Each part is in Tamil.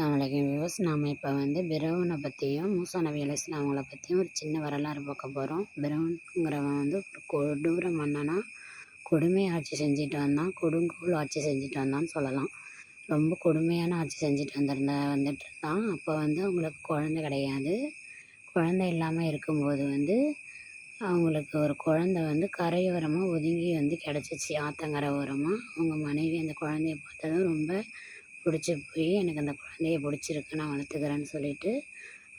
அஸ்ஸலாமலைக்கும் வியூவர்ஸ் நாம் இப்போ வந்து பிரவுனை பற்றியும் மூசா நபி அலைஹிஸ்ஸலாம் அவங்கள பற்றியும் ஒரு சின்ன வரலாறு பார்க்க போகிறோம் பிரவுனுங்கிறவன் வந்து ஒரு கொடூர மன்னனா கொடுமை ஆட்சி செஞ்சுட்டு வந்தான் கொடுங்கோல் ஆட்சி செஞ்சுட்டு வந்தான்னு சொல்லலாம். ரொம்ப கொடுமையான ஆட்சி செஞ்சுட்டு வந்திருந்த வந்துட்டு இருந்தான். அப்போ வந்து அவங்களுக்கு குழந்தை கிடையாது. குழந்தை இல்லாமல் இருக்கும்போது வந்து அவங்களுக்கு ஒரு குழந்தை வந்து கரையோரமாக ஒதுங்கி வந்து கிடச்சிச்சு ஆத்தங்கரை ஓரமாக அவங்க மனைவி அந்த குழந்தைய பார்த்ததும் ரொம்ப பிடிச்சி போய் எனக்கு அந்த குழந்தைய பிடிச்சிருக்கு நான் வளர்த்துக்கிறேன்னு சொல்லிட்டு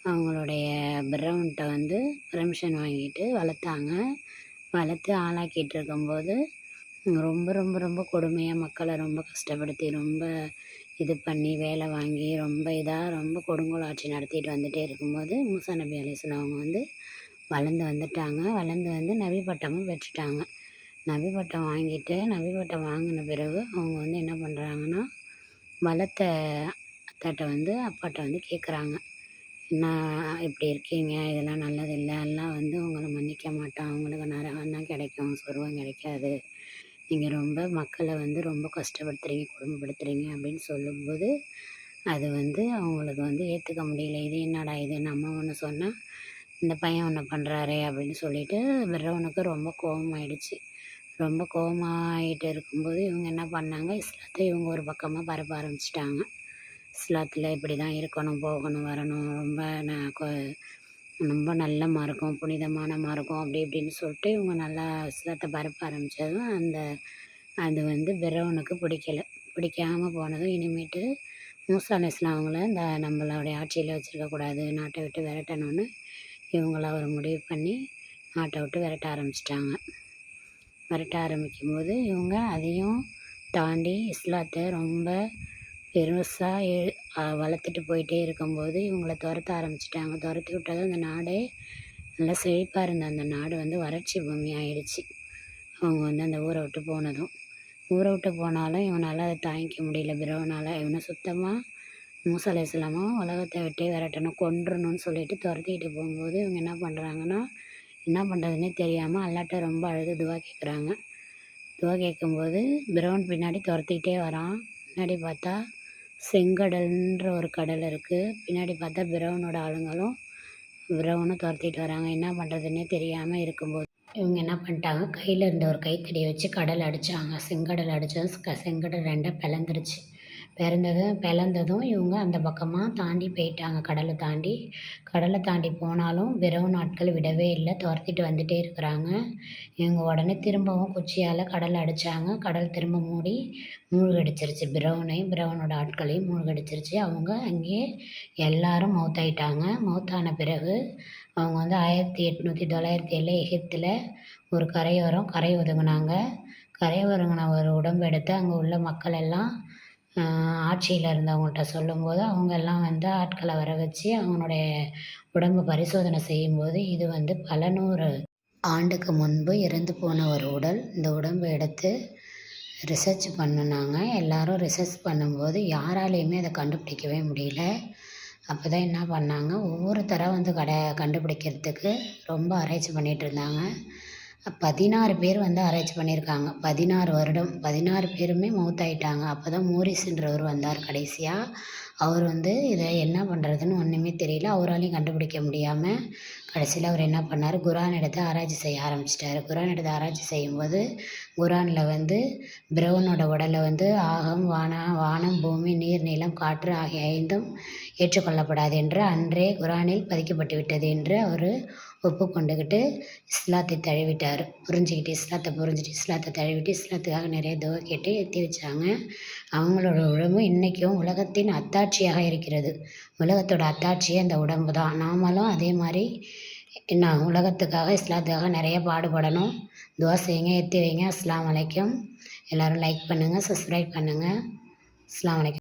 அவங்களுடைய பிரவுன்கிட்ட வந்து பெர்மிஷன் வாங்கிட்டு வளர்த்தாங்க. வளர்த்து ஆளாக்கிட்டு இருக்கும்போது ரொம்ப ரொம்ப ரொம்ப கொடுமையாக மக்களை ரொம்ப கஷ்டப்படுத்தி ரொம்ப இது பண்ணி வேலை வாங்கி ரொம்ப இதாக ரொம்ப கொடுங்கோல் ஆட்சி நடத்திட்டு வந்துகிட்டே இருக்கும்போது மூசா நபி அலைஹிஸ்ஸலாம் அவங்க வந்து வளர்ந்து வந்துட்டாங்க. வளர்ந்து வந்து நபி பட்டமும் பெற்றுட்டாங்க. நபி பட்டம் வாங்கிட்டு நபி பட்டம் வாங்கின பிறகு அவங்க வந்து என்ன பண்ணுறாங்கன்னா வளர்த்த அத்தாட்ட வந்து அப்பாட்ட வந்து கேட்குறாங்க என்ன இப்படி இருக்கீங்க. இதெல்லாம் நல்லதில்லை. எல்லாம் வந்து உங்களை மன்னிக்க மாட்டான். அவங்களுக்கு நரகம் தான் கிடைக்கும். சொருவம் கிடைக்காது. நீங்கள் ரொம்ப மக்களை வந்து ரொம்ப கஷ்டப்படுத்துகிறீங்க குடும்பப்படுத்துகிறீங்க அப்படின்னு சொல்லும்போது அது வந்து அவங்களுக்கு வந்து ஏற்றுக்க முடியல. இது என்னடா இது? நம்ம ஒன்று சொன்னால் இந்த பையன் ஒன்று பண்ணுறாரே அப்படின்னு சொல்லிட்டு விரவனுக்கு ரொம்ப கோபமாயிடுச்சு. ரொம்ப கோபமாயிட்டு இருக்கும்போது இவங்க என்ன பண்ணாங்க இஸ்லாத்தை இவங்க ஒரு பக்கமாக பரப்ப ஆரம்பிச்சிட்டாங்க. இஸ்லாத்தில் இப்படி தான் இருக்கணும் போகணும் வரணும் ரொம்ப ந ரொம்ப நல்ல மார்க்கம் புனிதமான மார்க்கம் அப்படி இப்படின்னு சொல்லிட்டு இவங்க நல்லா இஸ்லாத்தை பரப்ப ஆரம்பித்ததும் அந்த அது வந்து பிறவனுக்கு பிடிக்கல. பிடிக்காமல் போனதும் இனிமேட்டு மூசா அலி இஸ்லாம் அவங்கள இந்த நம்மளுடைய ஆட்சியில் வச்சுருக்கக்கூடாது நாட்டை விட்டு விரட்டணும்னு இவங்கள ஒரு முடிவு பண்ணி நாட்டை விட்டு விரட்ட ஆரம்பிச்சிட்டாங்க. விரட்ட ஆரம்பிக்கும்போது இவங்க அதையும் தாண்டி இஸ்லாத்தை ரொம்ப பெருசாக வளர்த்துட்டு போயிட்டே இருக்கும்போது இவங்கள துரத்த ஆரம்பிச்சிட்டாங்க. துரத்தி விட்டதும் அந்த நாடே நல்லா செழிப்பாக இருந்த அந்த நாடு வந்து வறட்சி பூமி ஆயிடுச்சு. அவங்க வந்து அந்த ஊரை விட்டு போனதும். ஊரை விட்டு போனாலும் இவனால் அதை தாங்கிக்க முடியல பிறவனால் இவனை சுத்தமாக மூசலை இஸ்லாமும் உலகத்தை விட்டே விரட்டணும் கொன்றணும்னு சொல்லிட்டு துரத்திக்கிட்டு போகும்போது இவங்க என்ன பண்ணுறாங்கன்னா என்ன பண்ணுறதுனே தெரியாமல் அல்லாட்ட ரொம்ப அழுது துவா கேட்குறாங்க துவா கேட்கும்போது பிரவுன் பின்னாடி துரத்திக்கிட்டே வரான். பின்னாடி பார்த்தா செங்கடல்ன்ற ஒரு கடல் இருக்குது பின்னாடி பார்த்தா பிரவுனோட ஆளுங்களும் பிரவுனும் துரத்திட்டு வராங்க. என்ன பண்ணுறதுன்னே தெரியாமல் இருக்கும்போது இவங்க என்ன பண்ணிட்டாங்க? கையில் இருந்த ஒரு கைத்தடியை வச்சு கடல் அடித்தாங்க செங்கடல் அடித்ததும் செங்கடல் ரெண்டாக பிளந்துருச்சு. பிறந்ததும் பிளந்ததும் இவங்க அந்த பக்கமாக தாண்டி போயிட்டாங்க. கடலை தாண்டி. கடலை தாண்டி போனாலும் விரவு நாட்கள் விடவே இல்லை. துரத்திட்டு வந்துகிட்டே இருக்கிறாங்க. இவங்க உடனே திரும்பவும் குச்சியால் கடல் அடித்தாங்க கடல் திரும்ப மூடி மூழ்கடிச்சிருச்சு. பிரவுனையும் பிரவுனோட ஆட்களையும் மூழ்கடிச்சிருச்சு. அவங்க அங்கேயே எல்லாரும் மௌத்தாயிட்டாங்க. மௌத்தான பிறகு அவங்க வந்து ஆயிரத்தி எட்நூற்றி தொள்ளாயிரத்தி ஏழில் எகிப்தில் ஒரு கரையோரம் கரை ஒதுங்கினாங்க. கரை ஒதுங்கின ஒரு உடம்பு எடுத்து அங்கே உள்ள மக்கள் எல்லாம் ஆட்சியில் இருந்தவங்கள்ட்ட சொல்லும்போது அவங்க எல்லாம் வந்து ஆட்களை வர வச்சு அவங்களுடைய உடம்பு பரிசோதனை செய்யும்போது இது வந்து பல நூறு ஆண்டுக்கு முன்பு இறந்து போன ஒரு உடல். இந்த உடம்பை எடுத்து ரிசர்ச் பண்ணினாங்க. எல்லாரும் ரிசர்ச் பண்ணும்போது யாராலையுமே அதை கண்டுபிடிக்கவே முடியல. அப்போ தான் என்ன பண்ணாங்க? ஒவ்வொரு வந்து கடை கண்டுபிடிக்கிறதுக்கு ரொம்ப ஆராய்ச்சி பண்ணிகிட்டு இருந்தாங்க. பதினாறு பேர் வந்து ஆராய்ச்சி பண்ணியிருக்காங்க. பதினாறு வருடம் பதினாறு பேருமே மௌத்தாயிட்டாங்க அப்போ தான் மோரிஸ்ன்றவர் வந்தார் கடைசியாக அவர் வந்து இதை என்ன பண்ணுறதுன்னு ஒன்றுமே தெரியல. அவராலையும் கண்டுபிடிக்க முடியாமல் கடைசியில் அவர் என்ன பண்ணார்? குரான் எடுத்து ஆராய்ச்சி செய்ய ஆரம்பிச்சிட்டார். குரான் எடுத்து ஆராய்ச்சி செய்யும்போது குரானில் வந்து பிரவுனோட உடலை வந்து ஆகம் வானா வானம் பூமி நீர் நிலம் காற்று ஆகிய ஐந்தும் ஏற்றுக்கொள்ளப்படாது என்று அன்றே குரானில் பதிக்கப்பட்டு விட்டது என்று அவர் ஒப்புக்கொண்டுக்கிட்டு இஸ்லாத்தை தழுவிட்டார். புரிஞ்சுக்கிட்டு இஸ்லாத்தை புரிஞ்சுட்டு இஸ்லாத்தை தழுவிட்டு இஸ்லாத்துக்காக நிறைய துவை கேட்டு ஏற்றி வச்சாங்க. அவங்களோட உடம்பு இன்றைக்கும் உலகத்தின் அத்தாட்சியாக இருக்கிறது. உலகத்தோட அத்தாட்சியே அந்த உடம்பு தான். நாமளும் அதே மாதிரி என்ன உலகத்துக்காக இஸ்லாத்துக்காக நிறைய பாடுபடணும். துவா செய்யுங்க ஏற்றி வைங்க. அஸ்லாம் வலைக்கும் எல்லோரும் லைக் பண்ணுங்கள் சப்ஸ்கிரைப் பண்ணுங்கள் அஸ்லாம் வலைக்கம்